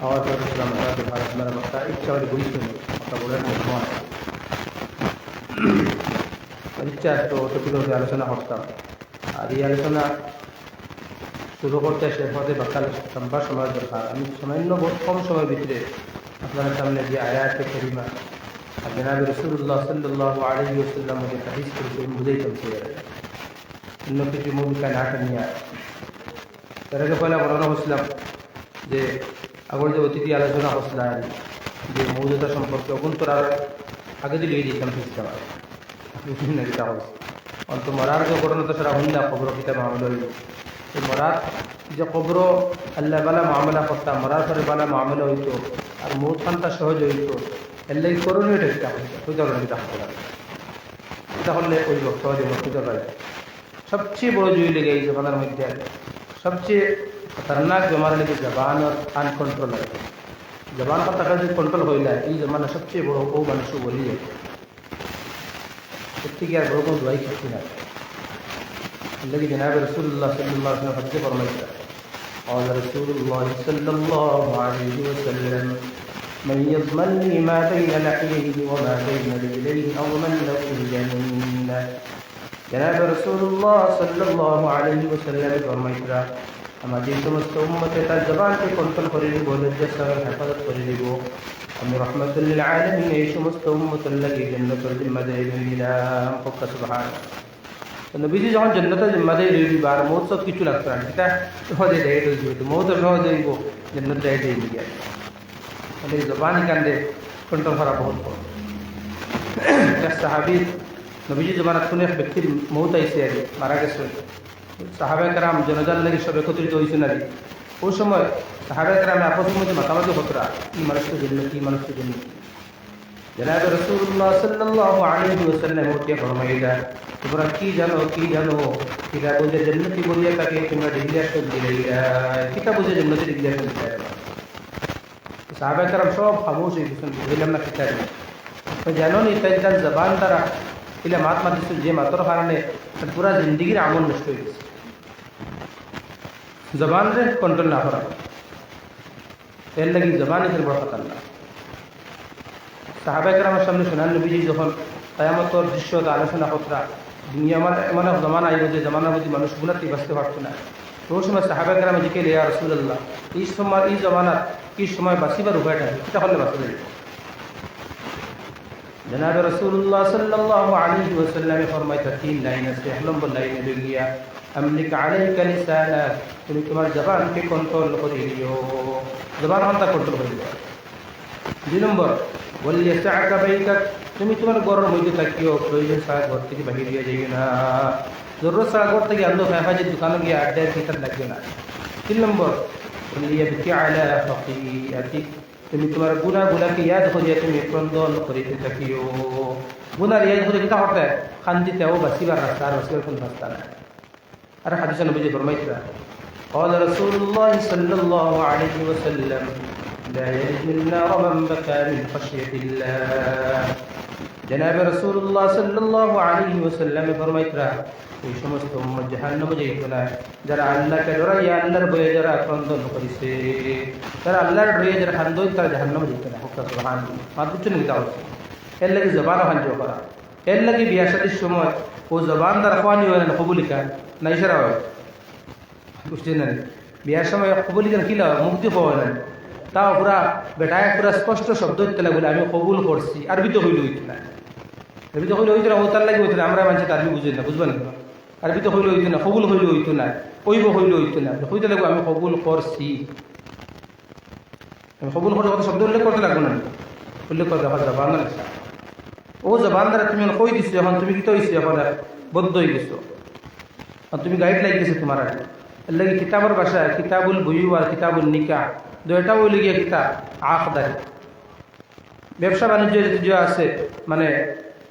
আওয়াজ করেছিলাম ভারত মেরা মক্কা ইচ্ছা হলে বলছিল মক্কা বলার মত ইচ্ছা তো টপিক আলোচনা করতাম আর এই আলোচনা শুরু করতে শেষ হতে বাকাল লম্বা সময় দরকার আমি সামান্য বহুত কম সময়ের ভিতরে আপনার সামনে যে আয়াতে করিমা আর জনাব রসুল্লাহ সাল্লাহ আলী বুঝেই চলছে অন্য কিছু ভূমিকা না নিয়ে তার আগে পয়লা বলানো হচ্ছিলাম যে আগর যে অতিথি আলোচনা হচ্ছিলাম যে মৌজুদা সম্পর্কে অগুন্তর আর আগে দিলে এই দিতাম আর বিভিন্ন অন্ত মরার যে ঘটনা তো সেটা হইলা খবর কিতাব মামলা হইল এই মরার যে খবর আল্লাহ বালা মামলা করতাম মরার পরে বালা মামলা হইতো, আর মৌত খানটা সহজ হইতো এল্লাই করণীয় এটা কিতাব হইতো, ওই ধরনের কিতাব এটা হলে ওই সহজে মস্তিতে পারে সবচেয়ে বড় জুই লেগে এই জমানার মধ্যে সবচেয়ে खतरनाक बेमार लेके जबान और अनकंट्रोल है जबान का तक जो कंट्रोल हो जाए ये जमाना सबसे बड़ो वो मनुष्य बोली है इतनी क्या बड़ों को दुआई करती है लेकिन जनाब रसूलुल्लाह सल्लल्लाहु अलैहि वसल्लम हज फरमाइता और रसूलुल्लाह सल्लल्लाहु अलैहि वसल्लम من يضمن لي ما بين لحييه وما بين رجليه أضمن له الجنة জনাব রসুল্লাহ সাল্লাহ আলহি ওসাল্লামে ফরমাইতরা আমার যে সমস্ত উম্মতে তার জবানকে কন্ট্রোল করে দিব লজ্জাস্থানের হেফাজত করে দিব আমি রহমতুল্লাহ আলমিন এই সমস্ত উম্মতুল্লাহকে জন্নতর জিম্মাদারি দিলাম। পক্কা সুবহান। নবীজি যখন জন্নতের জিম্মাদারি দিব, আর মৌত সব কিছু লাগতো না, সেটা ডাইরেক্ট হয়ে যাবে মৌত সহজে হইব জন্নত ডাইরেক্ট হয়ে গিয়ে তাহলে জবান কান্দে কন্ট্রোল করা বহুত সাহাবির নবীজি জমানাত কোনো এক ব্যক্তির মৌত আইসে আর মারা গেছে সাহাবে কারাম জনজান লাগি সব একত্রিত হয়েছেন আর ওই সময় সাহাবে কারামে আপসের মধ্যে মাতামাতি হতরা কি মানুষের জন্য কি মানুষের জন্য জনাব রসুল্লাহ সাল্লাহ আলহি ওসাল্লাম উঠিয়া ফরমাইলা তোমরা কি জানো কি জানো কিরা বুঝে জন্নতি বলিয়া তাকে তোমরা ডিক্লিয়ার দিলে কিতা বুঝে জন্নতি ডিক্লিয়ার দিলে সাহাবে কারাম সব খামোশ হয়ে গেছেন বুঝলাম না কিতা জানো নি তাই জবান দ্বারা ইলে মাত মাতিছিল যে মাতর কারণে পুরা জিন্দগির আমল নষ্ট হয়ে গেছে। জবানরে কন্ট্রোল না করা এর লাগি জবান এখানে বড় না সাহাবাইকার আমার সামনে সোনান নবীজি যখন কায়ামতর দৃশ্য আলোচনা কতরা দুনিয়া আমার এমন এক জমানা আইব যে জমানার মধ্যে মানুষ গুণাতে বাঁচতে পারতো না তো সময় সাহাবাইকার আমি জিকে লিয়া রসুল্লাহ এই সময়, এই জমানার এই সময় বাঁচিবার উপায়টা সেটা হলে জনাব রসুল্লাহ সাল্লাহ আলী ওসাল্লামে ফরমাইতা, তিন লাইন আছে, এক নম্বর লাইনে গিয়া আমলিক আলাইকা লিসানা তুমি তোমার জবানকে কন্ট্রোল করে দিও। জবান হন্তা কন্ট্রোল করে দিও। দুই নম্বর বললে চাকা বাইকা তুমি তোমার গরম মধ্যে থাকিও, প্রয়োজন ছাড়া ঘর থেকে বাহির দিয়ে যাইবে না। জরুরত ছাড়া ঘর থেকে আন্দো ফ্যাফাজের দোকানে গিয়ে আড্ডায় ভিতর লাগবে না। তিন নম্বর বললি বিকি আলা ফকিয়াতি তুমি তোমার গুণা গুণাকে ইয়াদ করিয়া তুমি ক্রন্দন করিতে থাকিও গুণার ইয়াদ করে কিতা হতে শান্তিতেও বাঁচিবার রাস্তা আর বাঁচিবার কোন রাস্তা নাই আর হাদিস নবীজি ফরমাইতরা قال رسول الله صلى الله عليه وسلم لا يجد النار من بكى من خشية الله جناب رسول الله صلى الله عليه وسلم فرميترا এই সমস্ত উম্মত জাহান্নামে যাইত না। যারা আল্লাহকে ডরাইয়া আল্লাহর বয়ে যারা ক্রন্দন করিছে তারা আল্লাহর ডরিয়ে যারা খান্দন তারা জাহান্নামে যাইত না। হুক্কা সুবহান মাতুচ্ছ নিতে হচ্ছে এর লাগি জবান হাঞ্জ করা। এর লাগি বিয়া শাদির সময় ও জবান দ্বারা খাওয়ানি হয় না কবুলিকা না ইশারা হয়? বুঝছেন না? বিয়ার সময় কবুলিকা কি লাগে মুক্তি পাওয়া না তাও পুরা বেটায় পুরা স্পষ্ট শব্দ হইতে বলে আমি কবুল করছি। আরবিতে হইল হইত না। আরবিতে হইলে হইতে না, ও তার লাগে হইতো না। আমরা মানুষ আরবি বুঝি না বুঝবেন না আরবিতে হইলে হইতো না কবুল হইলে হইতো না কইব হইলে হইতো না হইতে লাগবে আমি কবুল করছি আমি কবুল করে কথা শব্দ উল্লেখ করতে লাগবো না উল্লেখ করতে হবে জবান ও জবান দ্বারা তুমি কই দিছো, এখন তুমি কি হয়েছো এখন বদ্ধ হয়ে গেছো। আর তুমি গাইড লাগ গেছে তোমার লাগে কিতাবের ভাষা, কিতাবুল বুয়ু আর কিতাবুল নিকা দুইটা বলে গিয়ে কিতাব আখদারি ব্যবসা বাণিজ্য যে আছে মানে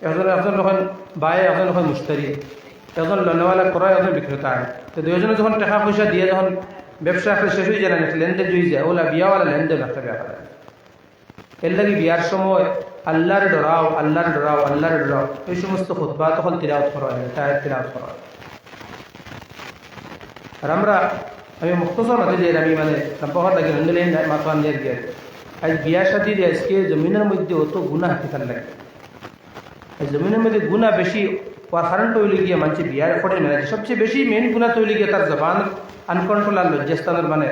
একজন একজন যখন বায়ে একজন যখন মুস্তারি একজন লনেওয়ালা ক্রয় একজন বিক্রেতা তো দুজনে যখন টাকা পয়সা দিয়ে যখন ব্যবসা একটা শেষ হয়ে যায় না লেনদেন জুই যায় ওলা বিয়াওয়ালা লেনদেন একটা ব্যাপার এর লাগে বিয়ার সময় আল্লাহর ডরাও আল্লাহর ডরাও আল্লাহর ডরাও এই সমস্ত খুতবা তখন তিরাওত করা হয় তায়ের তিরাওত করা হয় আর আমরা, আমি মুক্তসর মাঝে যে আমি মানে রাম্পাহাট লাগে রঙ্গলেন মাতওয়ান দিয়ে দিয়ে। আজ বিয়া সাথী আজকে জমিনের মধ্যে অত গুণা হাতে লাগে। জমিনের মধ্যে গুণা বেশি কারণ তৈরি গিয়ে মানুষ বিয়ার করে মেনে সবচেয়ে বেশি মেন গুণা তৈরি গিয়ে তার জবান আনকন্ট্রোল আর লজ্জাস্থানের মানে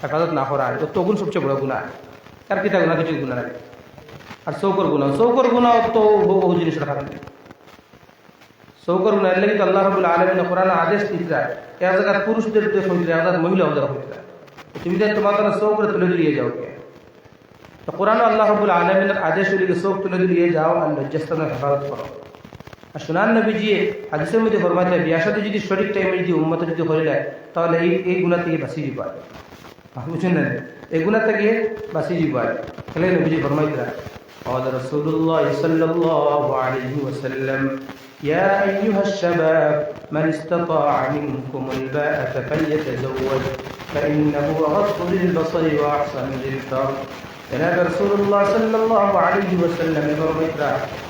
হেফাজত না করা তো গুণ সবচেয়ে বড় গুণা। আর কিতা গুণা কিছু গুণা লাগে আর চৌকর গুণা। চৌকর গুণাও তো বহু জিনিস রাখা থাকে চৌকর গুণা এর আল্লাহ রবুল আলমিন কোরআন আদেশ দিতে এক জায়গায় পুরুষদের দেশ হইতে এক জায়গায় মহিলা ওদের হইতে তুমি যে তোমার তারা চৌকরে তুলে দিয়ে যাও তো কোরআন আল্লাহ রবুল আলমিনের আদেশ হইলে চৌক তুলে দিয়ে যাও আর লজ্জাস্থানের হেফাজত করো আর সুনান নবীজি হাদিসের মধ্যে ফরমাইতে বিয়ার সাথে যদি সঠিক টাইমে যদি উম্মত যদি হয়ে যায় তাহলে এই এই গুণা থেকে বাঁচি দিবা বুঝছেন না এই গুণা থেকে বাঁচি দিবা তাহলে নবীজি ফরমাইতে قال رسول الله صلى الله عليه وسلم يا أيها الشباب من استطاع منكم الباءة فليتزوج فإنه أغض للبصر وأحسن للفرج جناب رسول الله صلى الله عليه وسلم ফরমাইতে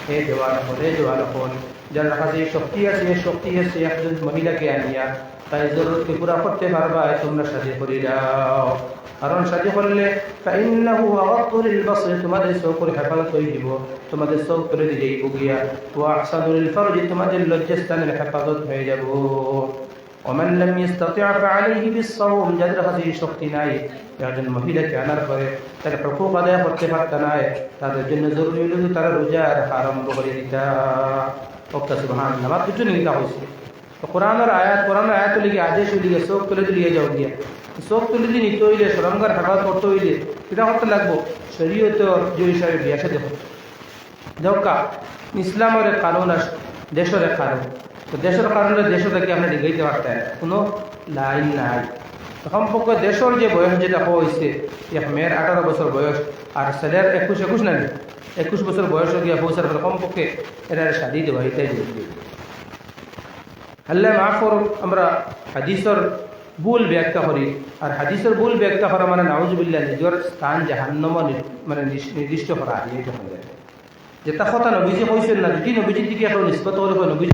হে জওয়ান হন হে জওয়ান হন যার কাছে শক্তি আছে শক্তি আছে একজন মহিলাকে আনিয়া তাই জরুরতকে পুরা করতে পারবা তোমরা সাথে করে যাও কারণ সাথে করলে ফাইন্নাহু আগাত্তু লিল বাসর তোমাদের চোখের হেফাজত হয়ে দিব তোমাদের চোখ করে দিলেই বুগিয়া ওয়া আহসানু লিল ফারজি তোমাদের লজ্জাস্থানের হেফাজত হয়ে যাব ওমেন লাম ইস্তাতিআ ফাআলাইহি বিসসাওম যাদের হাতে এই শক্তি নাই একজন মহিলাকে আনার পরে তার হকুক আদায় করতে পারত নাই, তাদের জন্য জরুরি হলো যে তারা রোজার আরম্ভ করে দিতা। ওক্তা সুবহান নামাজ কিছু নিতা হয়েছে। তো কোরআনের আয়াত কোরআনের আয়াত লিখে আদেশ লিখে শোক তুলে দিয়ে যাও দিয়ে শোক তুলে দিয়ে নিতে হইলে সরঙ্গার হেফাজত করতে হইলে সেটা করতে লাগবো। শরীয়তর যে হিসাবে বিয়াসে দেখো দেখা ইসলামের কারণ আসে, দেশের কারণ তো দেশের কারণে দেশ থেকে আমরা ডিগাইতে পারতেন কোনো লাইন নাই। সম্পর্ক দেশের যে বয়স যেটা হয়েছে এক মেয়ের আঠারো বছর বয়স আর ছেলের একুশ একুশ নাই একুশ বছর বয়স গিয়া পৌঁছার ফলে কমপক্ষে এরা শাদি দেওয়া এটাই আল্লাহ মাফ করুক, আমরা হাদিসর ভুল ব্যাখ্যা করি। আর হাদিসের ভুল ব্যাখ্যা করা মানে নাউজুবিল্লাহ নিজের স্থান জাহান্নম মানে নির্দিষ্ট করা যেটা কথা নবীজি কইছেন না, যদি নবীজির দিকে এখন নিষ্পত হলে নবীজি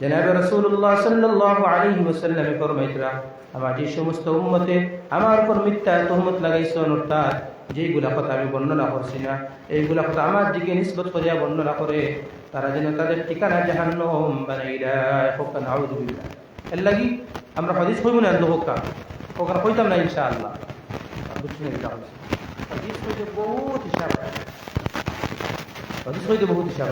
জনাব রসুল্লাহ সাল্লাহ আলী ওসাল্লাম ফরমাইতরা আমার যে সমস্ত উম্মতে আমার উপর মিথ্যা তহমত লাগাইছ অর্থাৎ যেইগুলা কথা আমি বর্ণনা করছি না এইগুলা কথা আমার দিকে নিষ্পত করিয়া বর্ণনা করে, তারা যেন তাদের ঠিকানা জাহান্নম বানাই দেয় হোকান আউদুবিল্লাহ এর লাগি আমরা হদিস হইব না হোকা ওখানে হইতাম না ইনশা আল্লাহ বুঝছি না হদিস হইতে বহুত হিসাব হদিস হইতে বহুত হিসাব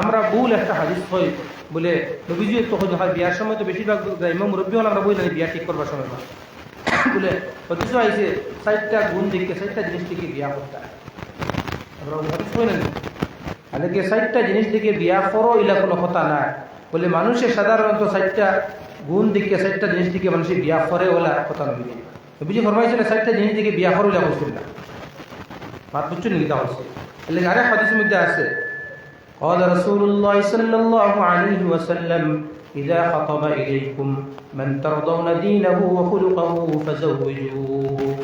আমরা ভুল একটা হাদিস হই বলে নবীজি তখন হয় বিয়ার সময়, তো বেশিরভাগ ইমাম মুরব্বী হল আমরা জানি বিয়া ঠিক করবার সময় না বলে হদিস আইসে চারটা গুণ দিকে চারটা জিনিস থেকে বিয়া করতে আমরা হদিস হই না আগে চারটা জিনিস দিকে বিয়া করো ইলা কোনো কথা না বলে মানুষের সাধারণত চারটা গুণ দিকে চারটা জিনিস দিকে মানুষের বিয়া করে, ওলা কথা নবী নবীজি ফরমাইছিল চারটা জিনিস দিকে বিয়া করে ওলা করছিল না। মাত বুঝছ নাকি? তা হচ্ছে এর আরেক হাদিসের মধ্যে আছে قال رسول الله صلى الله عليه وسلم إذا خطب إليكم من ترضون دينه وخلقه فزوجوه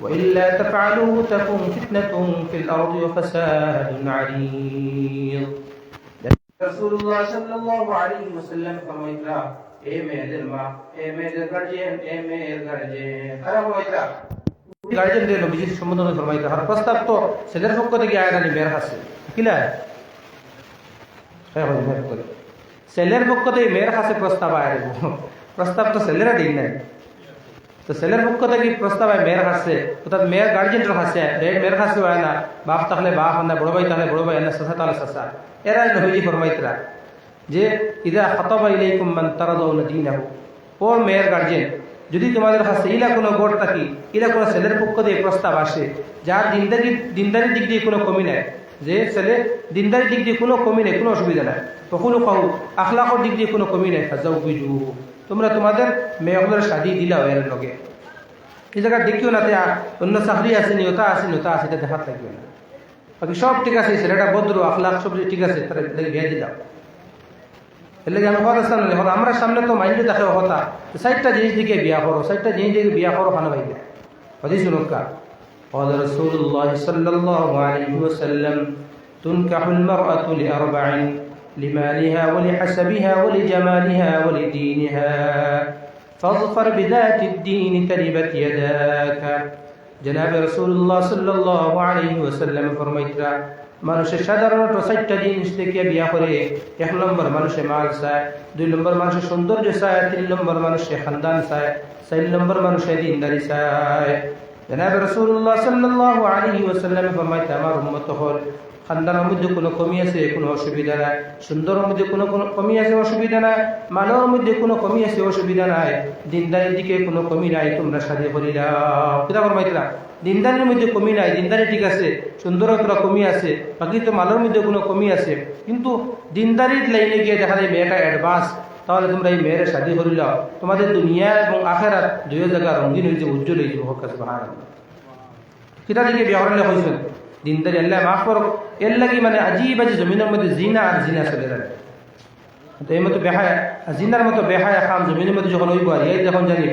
وإلا تفعلوه تكون فتنة في الأرض وفساد عريض رسول الله صلى الله عليه وسلم فرميتنا এ মেয়েদের মা এ মেয়েদের গার্জিয়ান এ মেয়ের গার্জিয়ান খারাপ হইতা গার্জিয়ান দিয়ে নবীজির সম্বোধন ফরমাইতা আর প্রস্তাব তো ছেলের পক্ষ থেকে আয় না মেয়ের কাছে কিলা ছেলের পক্ষ থেকে মেয়ের কাছে প্রস্তাব আয় প্রস্তাব তো ছেলেরা দিন নাই। তো ছেলের পক্ষ থেকে প্রস্তাব আয় মেয়ের কাছে? অর্থাৎ মেয়ের গার্জেন্টের কাছে মেয়ের কাছে হয় না। বাপ তাহলে বাপ হয় না বড় ভাই তাহলে বড় ভাই, না সাসা তাহলে সাসা এরা নবীজি ফরমাইতরা। যে, ইদা খতবা ইলাইকুম মান তারাদাউনা দীনাহু। ও মেয়ের গার্জেন যদি তোমাদের কাছে ইলা কোনো গোট থাকি, ইলা কোনো ছেলের পক্ষ দিয়ে প্রস্তাব আসে, যার দিনদারি, দিনদারির দিক দিয়ে কোনো কমি নাই। যে ছেলে দিনদারির দিক দিয়ে কোনো কমি নেই, কোনো অসুবিধা নাই। কখনো কাউ আখলাকর দিক দিয়ে কোনো কমি নেই হাজাউ বিজু। তোমরা তোমাদের মেয়েগুলোর শাদি দিলাও এর লগে। এই জায়গা দেখিও না অন্য চাকরি আছে নি ওটা আছে নি ওটা আছে এটা দেখার থাকবে না। বাকি সব ঠিক আছে ছেলেটা ভদ্র আখলাখ সব ঠিক আছে তারা বিয়ে দিলাম এর আমি কথা স্থান এখন আমরা সামনে তো মাইন্ডে দেখে কথা সাইডটা জিনিস দিকে বিয়া করো সাইডটা জিনিস দিকে বিয়া করো খানা ভাইকে হদিস নক্কা قال رسول الله صلى الله عليه وسلم تنكح المرأة لأربع لمالها ولحسبها ولجمالها ولدينها فاظفر بذات الدين تربت يداك জনাবে রসুল্লাহ সাল্লাহ আলহি ওসাল্লামে ফরমাইতরা মানুষের সাধারণত চারটা জিনিস থেকে বিয়া করে এক নম্বর মানুষে মাল চায় দুই নম্বর মানুষের সৌন্দর্য চায় তিন নম্বর মানুষে খানদান চায় চার নম্বর মানুষে দিনদারি চায় জনাব রসুল্লাহ সাল্লাহ আলী ওসাল্লাম ফরমাইতে আমার উন্মত হল খানদানের মধ্যে কোনো কমি আছে, কোনো অসুবিধা নাই। সুন্দরের মধ্যে কোনো কোনো কমি আছে, অসুবিধা নাই। মানবের মধ্যে কোনো কমি আছে, অসুবিধা নাই। দিনদারির দিকে কোনো কমি নাই, তোমরা সাজে করি দাও। কিতা ফরমাইতরা দিনদারির মধ্যে কমি নাই, দিনদারি ঠিক আছে সুন্দরতা কমি আছে, বাকি তো মালের মধ্যে কোনো কমি আছে। কিন্তু দিনদারির লাইনে গিয়ে দেখা যায় মেয়েটা অ্যাডভান্স তাহলে তোমরা এই মেয়ের শাদী করিল তোমাদের দুনিয়া এবং আখেরাত দুই জায়গা রঙিন হয়েছে উজ্জ্বল হয়েছে হোক আছে ভাড়া কিতা দিকে বিয়া করালে হয়েছেন দিনদারি আল্লাহ মাফ করো এর লাগি মানে আজি জমিনের মধ্যে জিনা আর জিনা চলে যাবে এই মতো বেহায় জিনার মতো বেহায় খাম জমিনের মধ্যে যখন ওই এই যখন জানি